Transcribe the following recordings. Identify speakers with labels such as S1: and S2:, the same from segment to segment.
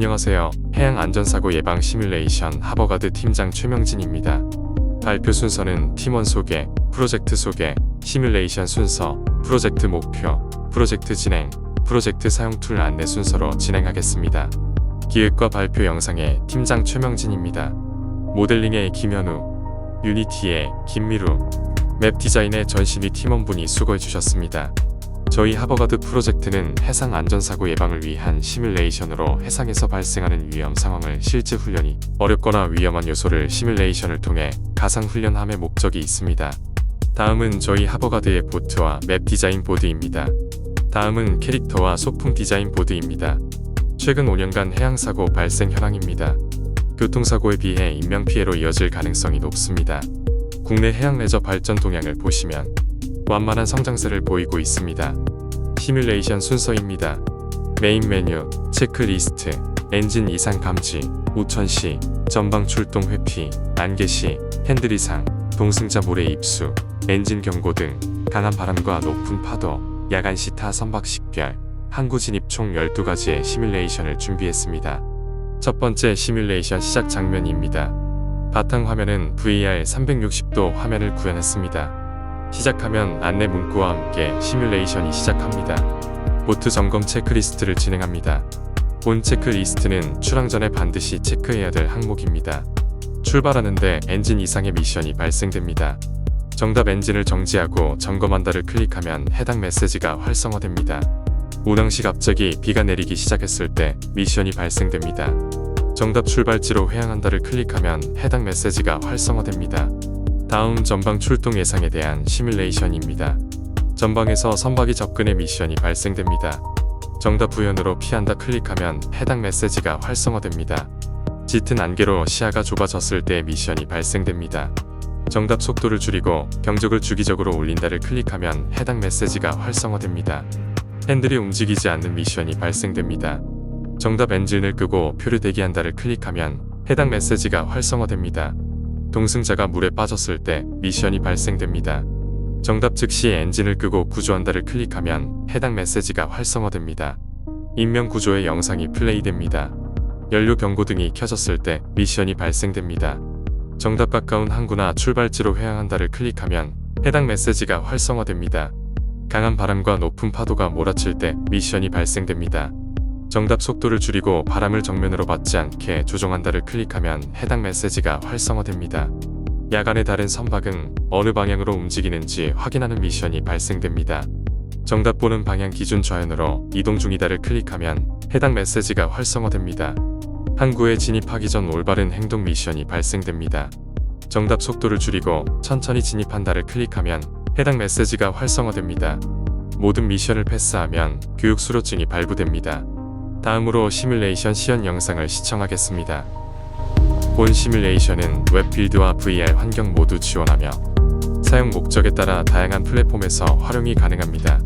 S1: 안녕하세요. 해양안전사고 예방 시뮬레이션 하버가드 팀장 최명진입니다. 발표 순서는 팀원 소개, 프로젝트 소개, 시뮬레이션 순서, 프로젝트 목표, 프로젝트 진행, 프로젝트 사용 툴 안내 순서로 진행하겠습니다. 기획과 발표 영상의 팀장 최명진입니다. 모델링의 김현우, 유니티의 김미루, 맵 디자인의 전신이 팀원분이 수고해 주셨습니다. 저희 하버가드 프로젝트는 해상 안전사고 예방을 위한 시뮬레이션으로 해상에서 발생하는 위험 상황을 실제 훈련이 어렵거나 위험한 요소를 시뮬레이션을 통해 가상 훈련함의 목적이 있습니다. 다음은 저희 하버가드의 보트와 맵 디자인 보드입니다. 다음은 캐릭터와 소품 디자인 보드입니다. 최근 5년간 해양사고 발생 현황입니다. 교통사고에 비해 인명피해로 이어질 가능성이 높습니다. 국내 해양 레저 발전 동향을 보시면 완만한 성장세를 보이고 있습니다. 시뮬레이션 순서입니다. 메인 메뉴, 체크리스트, 엔진 이상 감지, 우천시, 전방 출동 회피, 안개시, 핸들 이상, 동승자 모래 입수, 엔진 경고 등 강한 바람과 높은 파도, 야간 시타 선박 식별, 항구 진입 총 12가지의 시뮬레이션을 준비했습니다. 첫 번째 시뮬레이션 시작 장면입니다. 바탕 화면은 VR 360도 화면을 구현했습니다. 시작하면 안내 문구와 함께 시뮬레이션이 시작합니다. 보트 점검 체크리스트를 진행합니다. 본 체크리스트는 출항 전에 반드시 체크해야 될 항목입니다. 출발하는데 엔진 이상의 미션이 발생됩니다. 정답 엔진을 정지하고 점검한다를 클릭하면 해당 메시지가 활성화됩니다. 운항 시 갑자기 비가 내리기 시작했을 때 미션이 발생됩니다. 정답 출발지로 회항한다를 클릭하면 해당 메시지가 활성화됩니다. 다음 전방 출동 예상에 대한 시뮬레이션입니다. 전방에서 선박이 접근의 미션이 발생됩니다. 정답 부연으로 피한다 클릭하면 해당 메시지가 활성화됩니다. 짙은 안개로 시야가 좁아졌을 때 미션이 발생됩니다. 정답 속도를 줄이고 경적을 주기적으로 올린다를 클릭하면 해당 메시지가 활성화됩니다. 핸들이 움직이지 않는 미션이 발생됩니다. 정답 엔진을 끄고 표를 대기한다를 클릭하면 해당 메시지가 활성화됩니다. 동승자가 물에 빠졌을 때 미션이 발생됩니다. 정답 즉시 엔진을 끄고 구조한다를 클릭하면 해당 메시지가 활성화됩니다. 인명 구조의 영상이 플레이됩니다. 연료 경고 등이 켜졌을 때 미션이 발생됩니다. 정답 가까운 항구나 출발지로 회항한다를 클릭하면 해당 메시지가 활성화됩니다. 강한 바람과 높은 파도가 몰아칠 때 미션이 발생됩니다. 정답 속도를 줄이고 바람을 정면으로 받지 않게 조정한다를 클릭하면 해당 메시지가 활성화됩니다. 야간에 다른 선박은 어느 방향으로 움직이는지 확인하는 미션이 발생됩니다. 정답 보는 방향 기준 좌연으로 이동 중이다를 클릭하면 해당 메시지가 활성화됩니다. 항구에 진입하기 전 올바른 행동 미션이 발생됩니다. 정답 속도를 줄이고 천천히 진입한다를 클릭하면 해당 메시지가 활성화됩니다. 모든 미션을 패스하면 교육 수료증이 발부됩니다. 다음으로 시뮬레이션 시연 영상을 시청하겠습니다. 본 시뮬레이션은 웹 빌드와 VR 환경 모두 지원하며 사용 목적에 따라 다양한 플랫폼에서 활용이 가능합니다.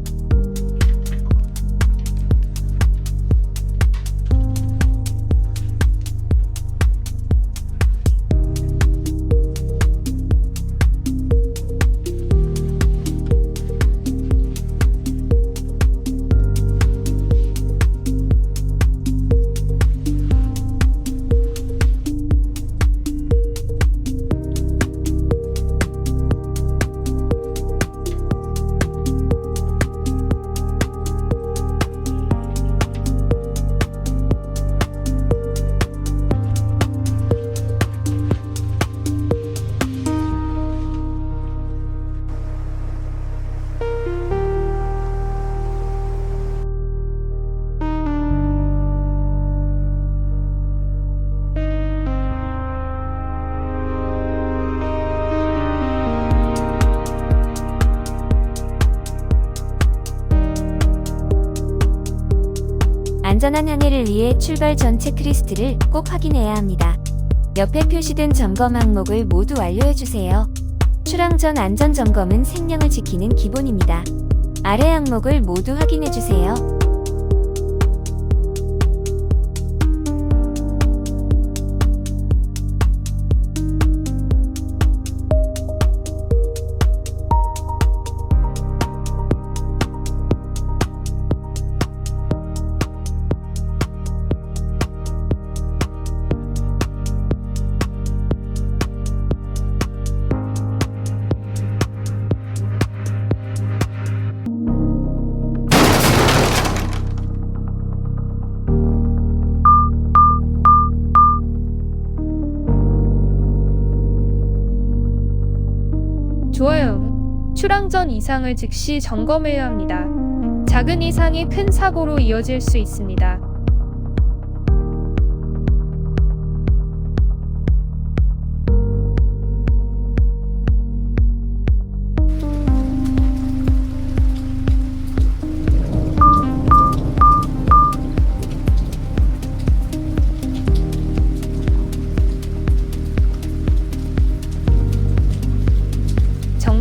S2: 안전한 항해를 위해 출발 전 체크리스트를 꼭 확인해야 합니다. 옆에 표시된 점검 항목을 모두 완료해 주세요. 출항 전 안전 점검은 생명을 지키는 기본입니다. 아래 항목을 모두 확인해 주세요.
S3: 출항 전 이상을 즉시 점검해야 합니다. 작은 이상이 큰 사고로 이어질 수 있습니다.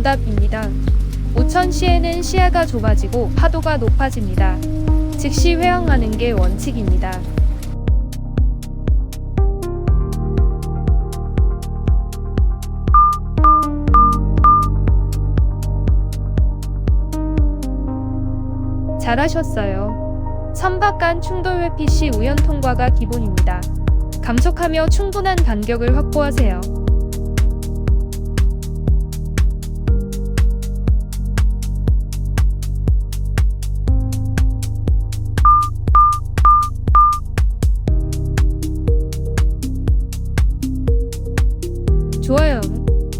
S3: 정답입니다. 오천 시에는 시야가 좁아지고 파도가 높아집니다. 즉시 회항하는 게 원칙입니다. 잘하셨어요. 선박 간 충돌 회피 시 우연 통과가 기본입니다. 감속하며 충분한 간격을 확보하세요. 좋아요.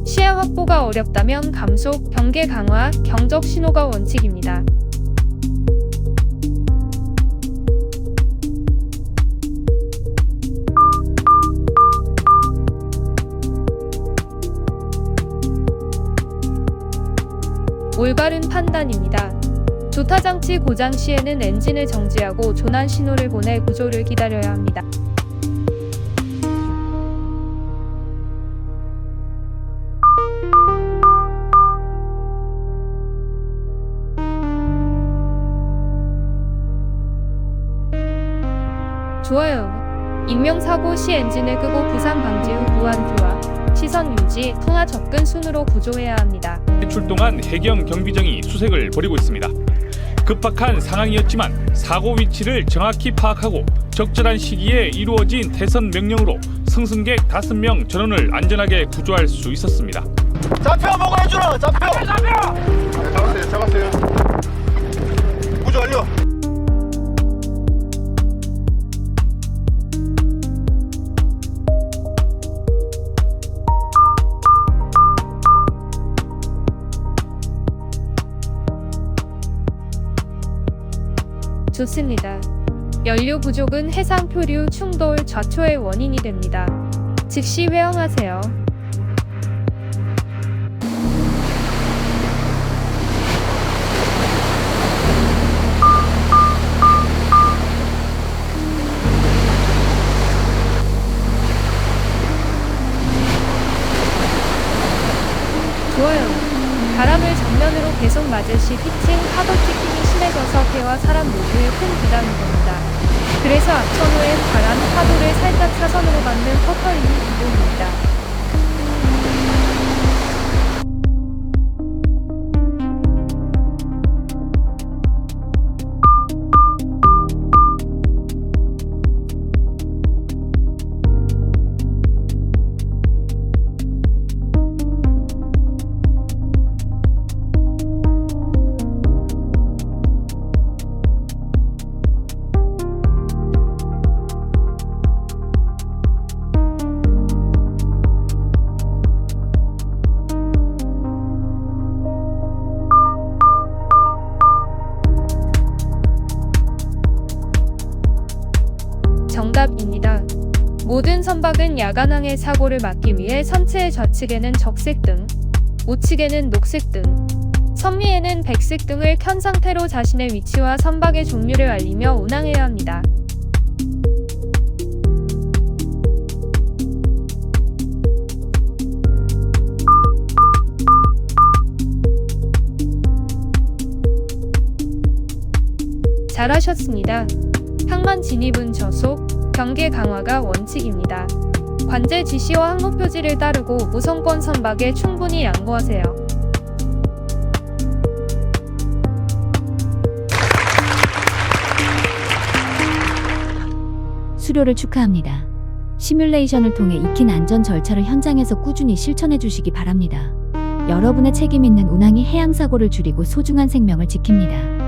S3: 시야 확보가 어렵다면 감속, 경계 강화, 경적 신호가 원칙입니다. 올바른 판단입니다. 조타 장치 고장 시에는 엔진을 정지하고 조난 신호를 보내 구조를 기다려야 합니다. 좋아요. 인명사고 시 엔진을 끄고 부상 방지 후 무한 교화, 시선 유지, 통화 접근 순으로 구조해야 합니다.
S4: 출동한 해경 경비정이 수색을 벌이고 있습니다. 급박한 상황이었지만 사고 위치를 정확히 파악하고 적절한 시기에 이루어진 대선 명령으로 승승객 5명 전원을 안전하게 구조할 수 있었습니다.
S5: 잡혀 먹어 해주라 잡혀 잡혀 잡았어요 잡았어요 구조 완료
S3: 좋습니다. 연료 부족은 해상 표류 충돌 좌초의 원인이 됩니다. 즉시 회항하세요. 바람을 정면으로 계속 맞을 시 피칭, 파도 찍힘이 심해져서 배와 사람 모두에 큰 부담이 됩니다. 그래서 앞천후엔 바람, 파도를 살짝 사선으로 받는 퍼터링이 기본입니다. 선박은 야간항해 사고를 막기 위해 선체의 좌측에는 적색 등, 우측에는 녹색 등, 선미에는 백색 등을 켠 상태로 자신의 위치와 선박의 종류를 알리며 운항해야 합니다. 잘하셨습니다. 항만 진입은 저속, 경계 강화가 원칙입니다. 관제 지시와 항로 표지를 따르고 무선권 선박에 충분히 양보하세요.
S6: 수료를 축하합니다. 시뮬레이션을 통해 익힌 안전 절차를 현장에서 꾸준히 실천해 주시기 바랍니다. 여러분의 책임 있는 운항이 해양 사고를 줄이고 소중한 생명을 지킵니다.